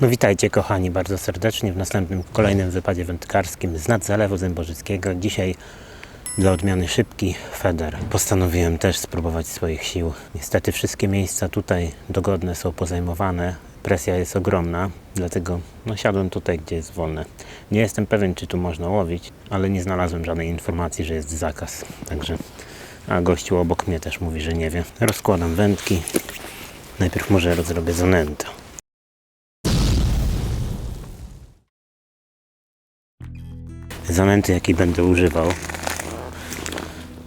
No witajcie kochani bardzo serdecznie w następnym kolejnym wypadzie wędkarskim z nad Zalewu Zębożyckiego. Dzisiaj dla odmiany szybki feder. Postanowiłem też spróbować swoich sił. Niestety wszystkie miejsca tutaj dogodne są pozajmowane. Presja jest ogromna, dlatego no, siadłem tutaj, gdzie jest wolne. Nie jestem pewien, czy tu można łowić, ale nie znalazłem żadnej informacji, że jest zakaz. Także, a gościu obok mnie też mówi, że nie wie. Rozkładam wędki. Najpierw może rozrobię zonętę. Zanęty, jaki będę używał,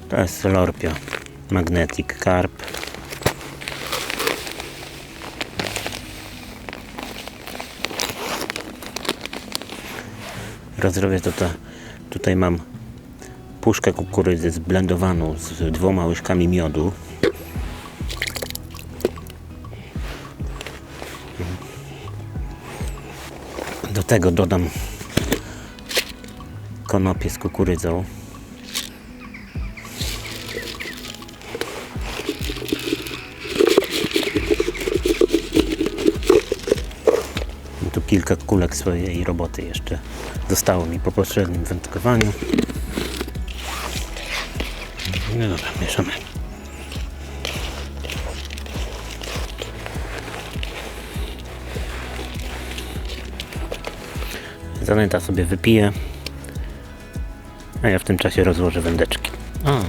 to jest Lorpia Magnetic Carp. Rozrobię to, to tutaj mam puszkę kukurydzy zblendowaną z dwoma łyżkami miodu. Do tego dodam konopie z kukurydzą. Tu kilka kulek swojej roboty jeszcze zostało mi po poprzednim wędkowaniu. No dobra, mieszamy. Zanęta sobie wypiję. A ja w tym czasie rozłożę wędeczki. O,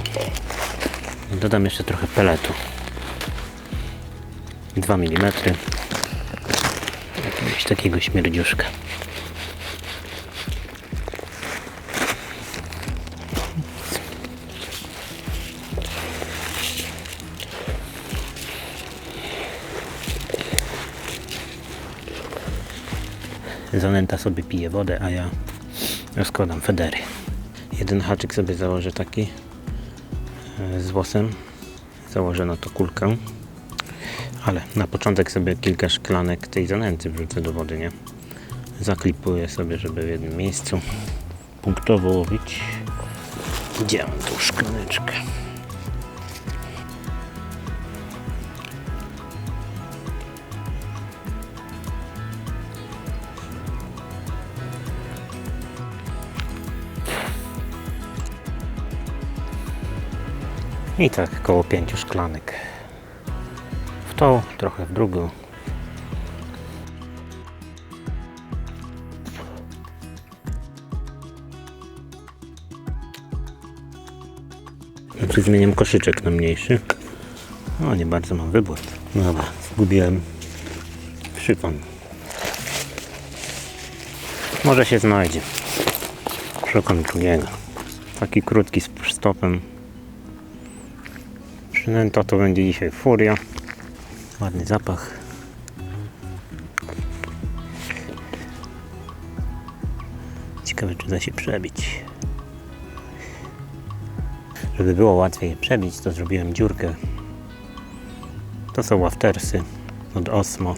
dodam jeszcze trochę peletu. 2 mm. Jakiegoś takiego śmierdziuszka. Zanęta sobie pije wodę, a ja rozkładam federy. Jeden haczyk sobie założę taki e, z włosem. Założę na to kulkę. Ale na początek sobie kilka szklanek tej zanęty wrzucę do wody, nie? Zaklipuję sobie, żeby w jednym miejscu punktowo łowić. Gdzie mam tą szklaneczkę? I tak koło pięciu szklanek. W tą, trochę w drugą. Znaczy zmieniam koszyczek na mniejszy. O, nie bardzo mam wybór. No Dobra, zgubiłem szykon. Może się znajdzie. Szukam drugiego. Taki krótki z stopem. Przynęta to będzie dzisiaj furia. Ładny zapach. Ciekawe, czy da się przebić. Żeby było łatwiej przebić, to zrobiłem dziurkę. To są waftersy od Osmo.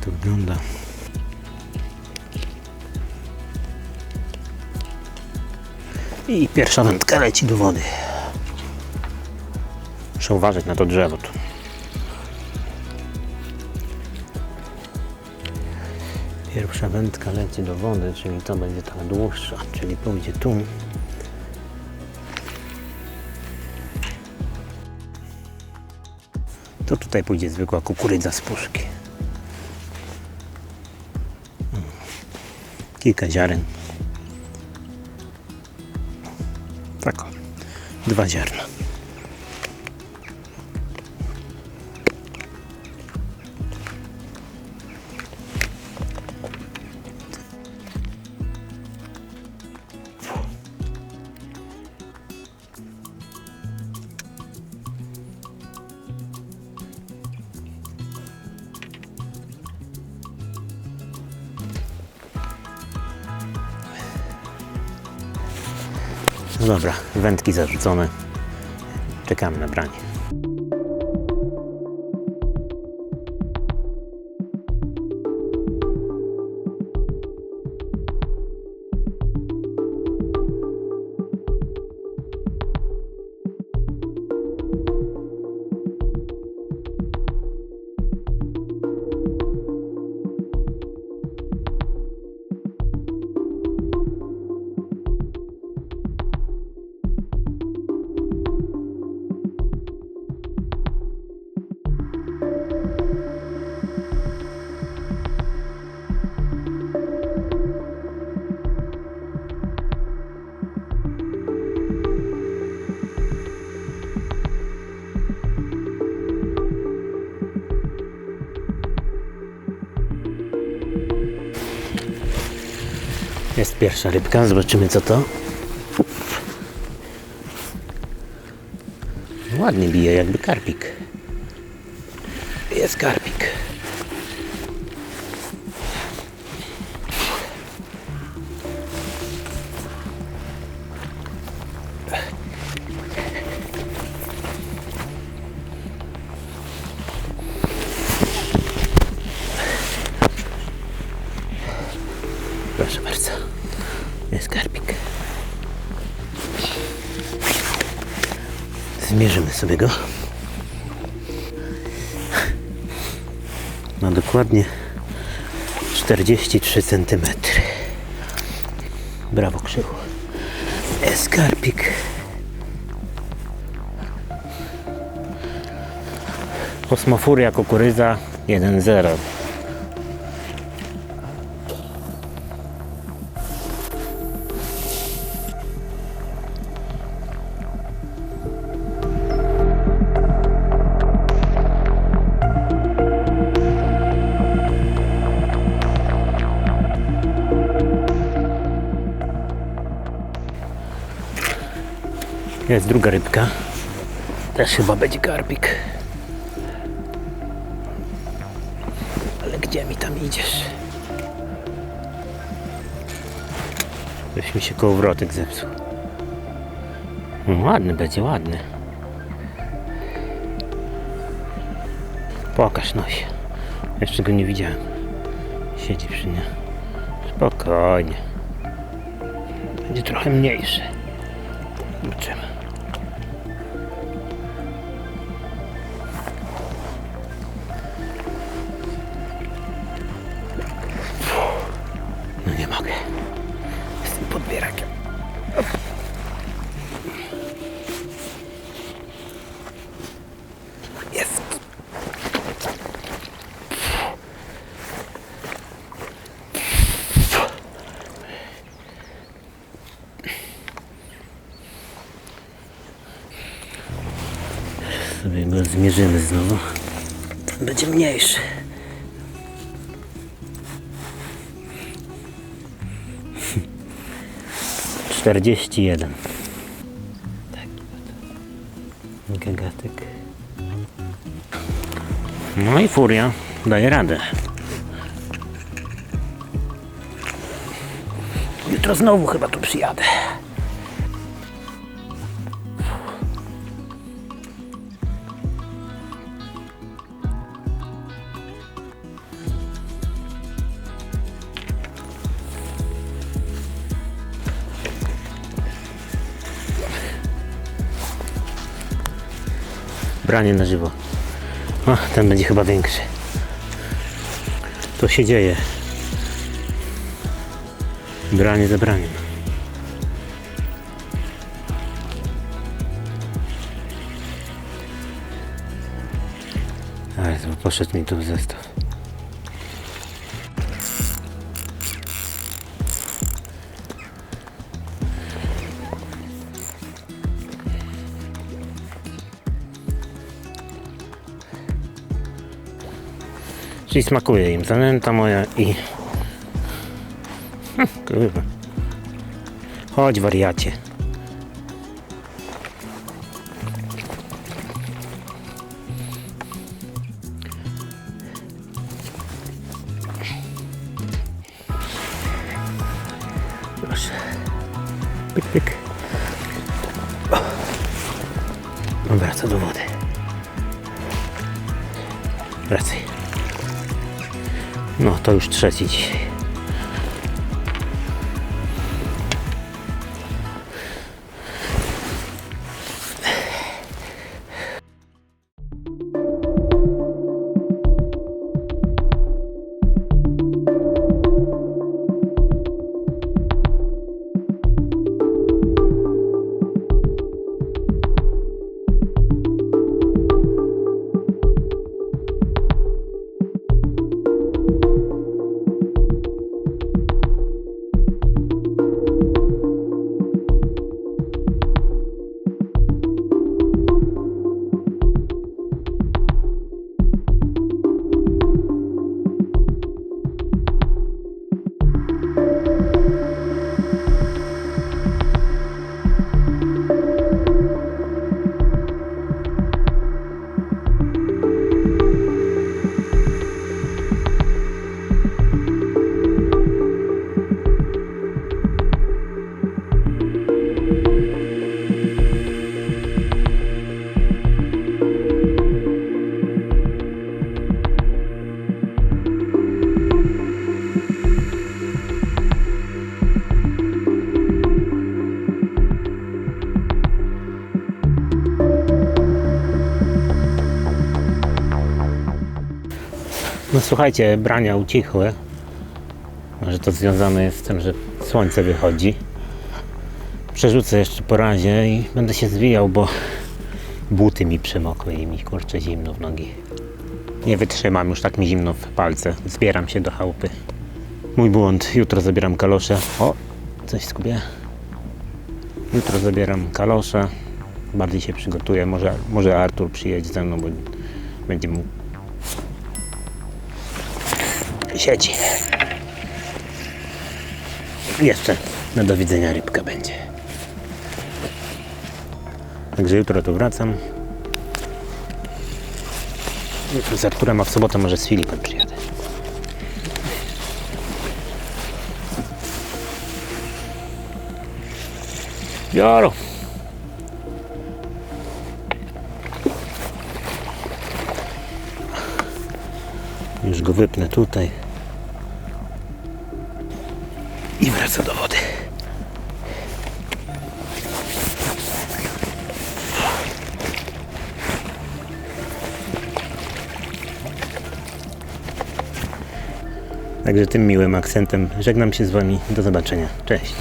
Tak to wygląda. I pierwsza wędka leci do wody. Muszę uważać na to drzewo tu. Pierwsza wędka leci do wody, czyli to będzie ta dłuższa, czyli pójdzie tu. To tutaj pójdzie zwykła kukurydza z puszki. Kilka ziaren. Tak, dwa ziarna. Dobra, wędki zarzucone. Czekamy na branie. Jest pierwsza rybka, zobaczymy co to. Ładnie bije, jakby karpik. Jest karpik. Zmierzymy sobie go. Ma dokładnie 43 cm. Brawo krzyku. Jest karpik. Kosmofuria kukurydza 1-0. Jest druga rybka. Też chyba będzie karpik. Ale gdzie mi tam idziesz? Coś mi się kołowrotek zepsuł. No, ładny będzie, ładny. Pokaż nosie. Jeszcze go nie widziałem. Siedzi przy nie. Spokojnie. Będzie trochę mniejszy. Zobaczymy. Mogę. Z podbierakiem. Jest. Sobie go zmierzymy znowu. Ten będzie mniejszy. Czterdzieści jeden. Taki oto gagatek. No i furia daje radę. Jutro znowu chyba tu przyjadę. Branie na żywo. O, ten będzie chyba większy. To się dzieje. Branie za braniem. Ale to poszedł mi tu zestaw. Czyli smakuje im zanęta moja i... Hm, Kurwa. Chodź wariacie. Proszę. Pyk, pyk. Wraca do wody. Wracaj. No, to już trzeci dzisiaj. No słuchajcie, brania ucichły. Może to związane jest z tym, że słońce wychodzi. Przerzucę jeszcze po razie i będę się zwijał, bo buty mi przemokły i mi kurczę zimno w nogi. Nie wytrzymam, już tak mi zimno w palce. Zbieram się do chałupy. Mój błąd, jutro zabieram kalosze. O, coś skupię. Jutro zabieram kalosze. Bardziej się przygotuję. Może, może Artur przyjedzie ze mną, bo będzie mu sieci. Jeszcze na do widzenia rybka będzie. Także jutro tu wracam. Jutro z Arturem, a w sobotę może z Filipem przyjadę. Jaro. Już go wypnę tutaj. I wraca do wody. Także tym miłym akcentem żegnam się z Wami. Do zobaczenia. Cześć.